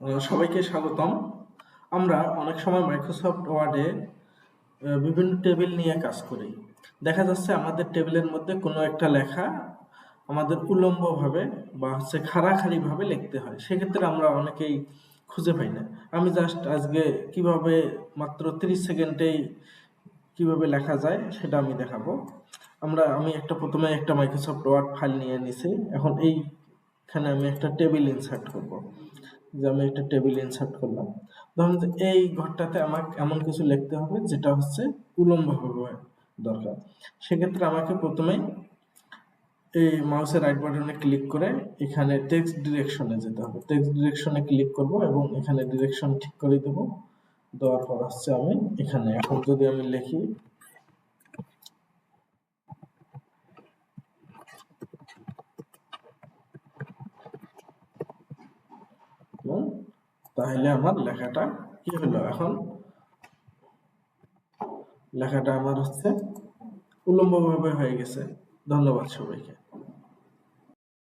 সবাইকে স্বাগতম। আমরা অনেক সময় মাইক্রোসফট ওয়ার্ডে বিভিন্ন টেবিল নিয়ে কাজ করি। দেখা যাচ্ছে আমাদের টেবিলের মধ্যে কোনো একটা লেখা আমাদের উলম্বভাবে বা হচ্ছে খাড়াখাড়িভাবে লিখতে হয়। সেক্ষেত্রে আমরা অনেকেই খুঁজে পাই না। আমি জাস্ট আজকে কীভাবে মাত্র 30 সেকেন্ডেই কীভাবে লেখা যায় সেটা আমি দেখাবো। আমরা, আমি একটা প্রথমে একটা মাইক্রোসফট ওয়ার্ড ফাইল নিয়ে নিছি। এখন এইখানে আমি একটা টেবিল ইনসার্ট করব। যে আমি একটা টেবিল ইনসার্ট করলাম। ধরুন যে এই ঘরটাতে আমাকে এমন কিছু লিখতে হবে যেটা হচ্ছে উলম্বভাবে দরকার। সেক্ষেত্রে আমাকে প্রথমে এই মাউসের রাইট বাটনে ক্লিক করে এখানে টেক্সট ডিরেকশনে যেতে হবে। টেক্সট ডিরেকশনে ক্লিক করব এবং এখানে ডিরেকশন ঠিক করে দেব। দেওয়ার পর হচ্ছে আমি এখানে, এখন যদি আমি লিখি তাহলে আমার লেখাটা কি হলো? এখন লেখাটা আমার হচ্ছে উলম্বভাবে হয়ে গেছে। ধন্যবাদ সবাইকে।